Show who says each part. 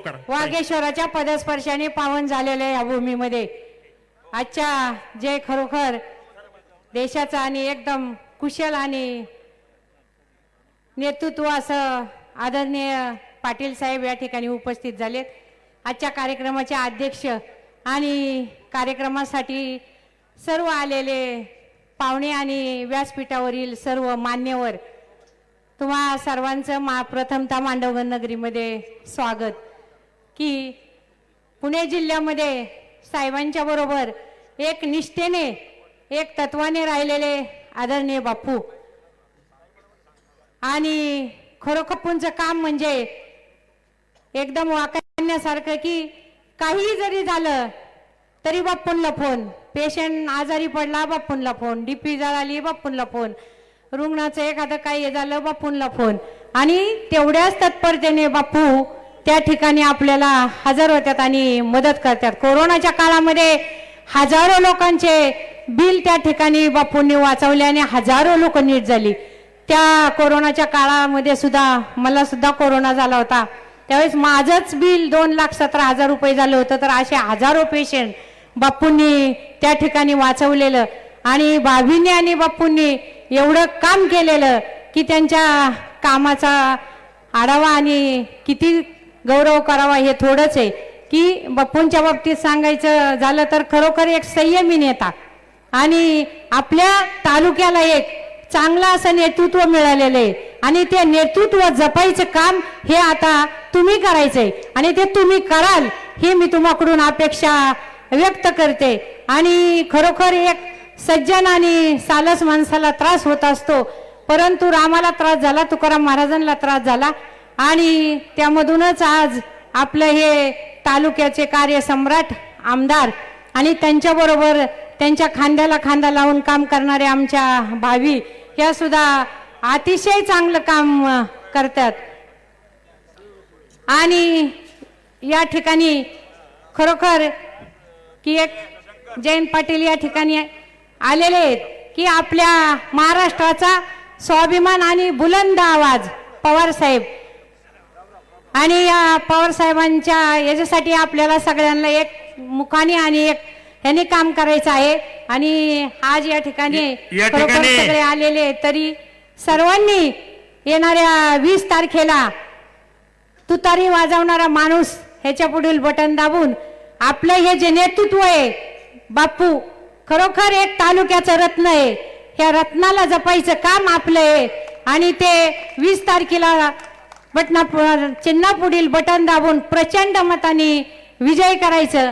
Speaker 1: करा.
Speaker 2: वागेश्वराच्या पदस्पर्शाने पावन झालेल्या या भूमीमध्ये. आजच्या जे खरोखर देशाचं आणि एकदम कुशल आणि नेतृत्व असं आदरणीय पाटील साहेब या ठिकाणी उपस्थित झालेत. आजच्या कार्यक्रमाचे अध्यक्ष आणि कार्यक्रमासाठी सर्व आलेले पाहुणे आणि व्यासपीठावरील सर्व मान्यवर तुम्हा सर्वांचं मा प्रथमता मांडवगण नगरीमध्ये स्वागत. की पुणे जिल्ह्यामध्ये साहेबांच्या बरोबर एक निष्ठेने एक तत्वाने राहिलेले आदरणीय बापू. आणि खरोखरपूंचं काम म्हणजे एकदम वाकण्यासारखं की काहीही जरी झालं तरी बाप्पूंला फोन. पेशंट आजारी पडला बाप्पूंला फोन. डीपी आली बाप्पूंला फोन. रुग्णाचं एखादं काही झालं बाप्पूंला फोन. आणि तेवढ्याच तत्परतेने बापू त्या ठिकाणी आपल्याला हजर होतात आणि मदत करतात कोरोनाच्या काळामध्ये हजारो लोकांचे बिल त्या ठिकाणी बापूंनी वाचवले आणि हजारो लोक नीट झाली. त्या कोरोनाच्या काळामध्ये सुद्धा मला सुद्धा कोरोना झाला होता. त्यावेळेस माझंच बिल दोन लाख सतरा हजार रुपये झालं होतं तर असे हजारो पेशंट बापूंनी त्या ठिकाणी वाचवलेलं आणि भाभींनी आणि बापूंनी एवढं काम केलेलं की त्यांच्या कामाचा आढावा आणि किती गौरव करावा हे थोडंच आहे. की बापूंच्या बाबतीत सांगायचं झालं तर खरोखर एक संयमी नेता. आणि आपल्या तालुक्याला एक चांगलं असं नेतृत्व मिळालेलं आहे. आणि ते नेतृत्व जपायचं काम हे आता तुम्ही करायचंय. आणि ते तुम्ही कराल हे मी तुम्हाकडून अपेक्षा व्यक्त करते. आणि खरोखर एक सज्जन आणि सालस माणसाला त्रास होत असतो. परंतु रामाला त्रास झाला तुकाराम महाराजांना त्रास झाला. आणि त्यामधूनच आज आपलं हे तालुक्याचे कार्यसम्राट आमदार आणि त्यांच्याबरोबर त्यांच्या खांद्याला खांदा लावून काम करणारे आमच्या भावी ह्या सुद्धा अतिशय चांगलं काम करतात. आणि या ठिकाणी खरोखर की एक जयंत पाटील या ठिकाणी आलेले आहेत की आपल्या महाराष्ट्राचा स्वाभिमान आणि बुलंद आवाज पवार साहेब आणि या पवार साहेबांच्या याच्यासाठी आपल्याला सगळ्यांना एक मुखाने आणि एक यांनी काम करायचं आहे आणि आज या ठिकाणी सगळे आलेले. तरी सर्वांनी येणाऱ्या वीस तारखेला तुतारी वाजवणारा माणूस ह्याच्या पुढील बटन दाबून आपलं हे जे नेतृत्व आहे बापू खरोखर एक तालुक्याचं रत्न आहे ह्या रत्नाला जपायचं काम आपलं आहे आणि ते वीस तारखेला बटना चिन्हा पुढील बटन दाबून प्रचंड मताने विजय करायचं.